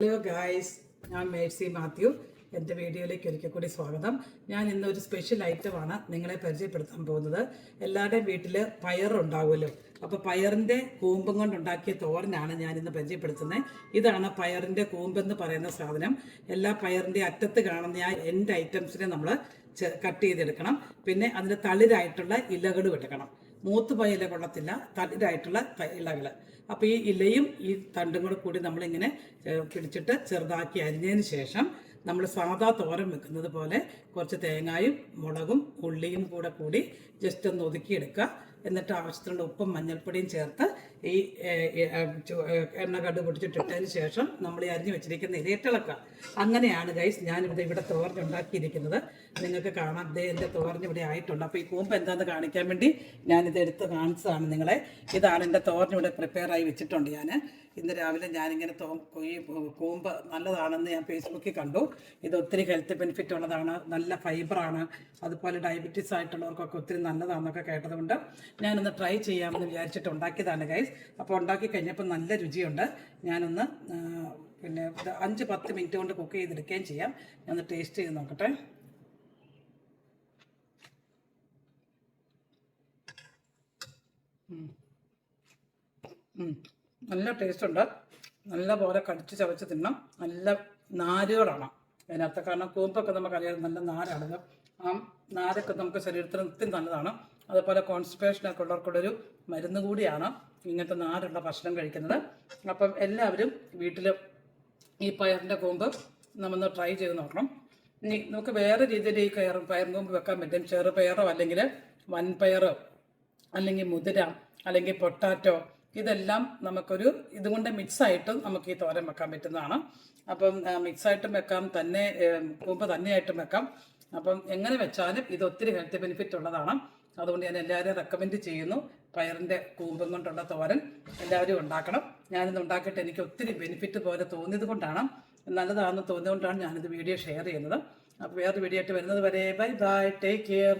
Hello guys ഞാൻ മേഴ്സി മാത്യു. എന്റെ വീഡിയോയിലേക്ക് ഒരിക്കൽ കൂടി സ്വാഗതം. ഞാൻ ഇന്ന് ഒരു സ്പെഷ്യൽ ഐറ്റമാണ് നിങ്ങളെ പരിചയപ്പെടുത്താൻ പോകുന്നത്. എല്ലാവരുടെയും വീട്ടിൽ പയറുണ്ടാവുമല്ലോ അപ്പോൾ പയറിന്റെ കൂമ്പും കൊണ്ടുണ്ടാക്കിയ തോരനാണ് ഞാൻ ഇന്ന് പരിചയപ്പെടുത്തുന്നത്. ഇതാണ് പയറിന്റെ കൂമ്പെന്ന് പറയുന്ന സാധനം. എല്ലാ പയറിന്റെ അറ്റത്ത് കാണുന്ന ആ എന്റെ ഐറ്റംസിനെ നമ്മൾ കട്ട് ചെയ്തെടുക്കണം. പിന്നെ അതിന്റെ തളിരായിട്ടുള്ള ഇലകൾ എടുക്കണം മൂത്ത് ഇല കൊള്ളത്തില്ല തളിരായിട്ടുള്ള ഇലകൾ അപ്പോൾ ഈ ഇലയും ഈ തണ്ടും കൂടെ കൂടി നമ്മളിങ്ങനെ കിടിച്ചിട്ട് ചെറുതാക്കി അരിഞ്ഞതിന് ശേഷം നമ്മൾ സാധാ തോരൻ വെക്കുന്നത് പോലെ കുറച്ച് തേങ്ങായും മുളകും ഉള്ളിയും കൂടെ കൂടി ജസ്റ്റ് ഒന്ന് ഒതുക്കിയെടുക്കുക. എന്നിട്ട് ആവശ്യത്തിനുള്ള ഉപ്പും മഞ്ഞൾപ്പൊടിയും ചേർത്ത് ഈ എണ്ണ കടു പൊടിച്ചിട്ടിട്ടതിന് ശേഷം നമ്മൾ ഈ അരിഞ്ഞു വെച്ചിരിക്കുന്ന ഇലയിട്ടിളക്കുക അങ്ങനെയാണ് ഗൈസ് ഞാനിവിടെ ഇവിടെ തോരനുണ്ടാക്കിയിരിക്കുന്നത് നിങ്ങൾക്ക് കാണാം. ദേ എന്റെ തോർന്ന് ഇവിടെ ആയിട്ടുണ്ട്. അപ്പോൾ ഈ കൂമ്പ് എന്താണെന്ന് കാണിക്കാൻ വേണ്ടി ഞാനിത് എടുത്ത് കാണിച്ചതാണ് നിങ്ങളെ. ഇതാണ് എന്റെ തോർന്ന് ഇവിടെ പ്രിപ്പയർ ആയി വെച്ചിട്ടുണ്ട് ഞാൻ. ഇന്ന് രാവിലെ ഞാനിങ്ങനെ തോ ഈ കൂമ്പ് നല്ലതാണെന്ന് ഞാൻ ഫേസ്ബുക്കിൽ കണ്ടു. ഇത് ഒത്തിരി ഹെൽത്ത് ബെനിഫിറ്റ് ഉള്ളതാണ്. നല്ല ഫൈബറാണ് അതുപോലെ ഡയബറ്റീസ് ആയിട്ടുള്ളവർക്കൊക്കെ ഒത്തിരി നല്ലതാണെന്നൊക്കെ കേട്ടതുകൊണ്ട് ഞാനൊന്ന് ട്രൈ ചെയ്യാമെന്ന് വിചാരിച്ചിട്ട് ഉണ്ടാക്കിയതാണ് ഗൈസ് അപ്പോൾ ഉണ്ടാക്കി കഴിഞ്ഞപ്പോൾ നല്ല രുചിയുണ്ട്. ഞാനൊന്ന് പിന്നെ അഞ്ച് പത്ത് മിനിറ്റ് കൊണ്ട് കുക്ക് ചെയ്തെടുക്കുകയും ചെയ്യാം. ഞാനൊന്ന് ടേസ്റ്റ് ചെയ്ത് നോക്കട്ടെ. നല്ല ടേസ്റ്റ് ഉണ്ട്. നല്ല പോലെ കടിച്ച് ചവച്ച് തിന്നാം. നല്ല നാരുകളാണ്. അതിനകത്ത് കാരണം കൂമ്പൊക്കെ നമുക്കറിയാം നല്ല നാരാണ്. ആ നാരൊക്കെ നമുക്ക് ശരീരത്തിന് ഒത്തിരി നല്ലതാണ്. അതുപോലെ കോൺസ്റ്റിപ്പേഷനൊക്കെ ഉള്ളവർക്കുള്ളൊരു മരുന്ന് കൂടിയാണ് ഇങ്ങനത്തെ നാരുള്ള ഭക്ഷണം കഴിക്കുന്നത്. അപ്പം എല്ലാവരും വീട്ടിൽ ഈ പയറിന്റെ കൂമ്പ് നമ്മൊന്ന് ട്രൈ ചെയ്ത് നോക്കണം. ഇനി നമുക്ക് വേറെ രീതിയിൽ ഈ കയർ പയറും കൂമ്പ് വെക്കാൻ പറ്റും. ചെറുപയറോ അല്ലെങ്കിൽ വൻപയറോ അല്ലെങ്കിൽ മുതിര അല്ലെങ്കിൽ പൊട്ടാറ്റോ ഇതെല്ലാം നമുക്കൊരു ഇതുകൊണ്ട് മിക്സായിട്ട് നമുക്ക് ഈ തോരൻ വെക്കാൻ പറ്റുന്നതാണ്. അപ്പം മിക്സായിട്ടും വെക്കാം തന്നെ കൂമ്പ് തന്നെയായിട്ടും വെക്കാം. അപ്പം എങ്ങനെ വെച്ചാലും ഇത് ഒത്തിരി ഹെൽത്ത് ബെനിഫിറ്റ് ഉള്ളതാണ്. അതുകൊണ്ട് ഞാൻ എല്ലാവരും റെക്കമെൻഡ് ചെയ്യുന്നു പയറിന്റെ കൂമ്പും കൊണ്ടുള്ള തോരൻ എല്ലാവരും ഉണ്ടാക്കണം. ഞാനിത് ഉണ്ടാക്കിയിട്ട് എനിക്ക് ഒത്തിരി ബെനിഫിറ്റ് പോലെ തോന്നിയത് കൊണ്ടാണ്. നല്ലതാണെന്ന് തോന്നിയതുകൊണ്ടാണ് ഞാനിത് വീഡിയോ ഷെയർ ചെയ്യുന്നത്. അപ്പോൾ വേറൊരു വീഡിയോ ആയിട്ട് വരുന്നത് വരെ ബൈ ബൈ ടേക്ക് കെയർ.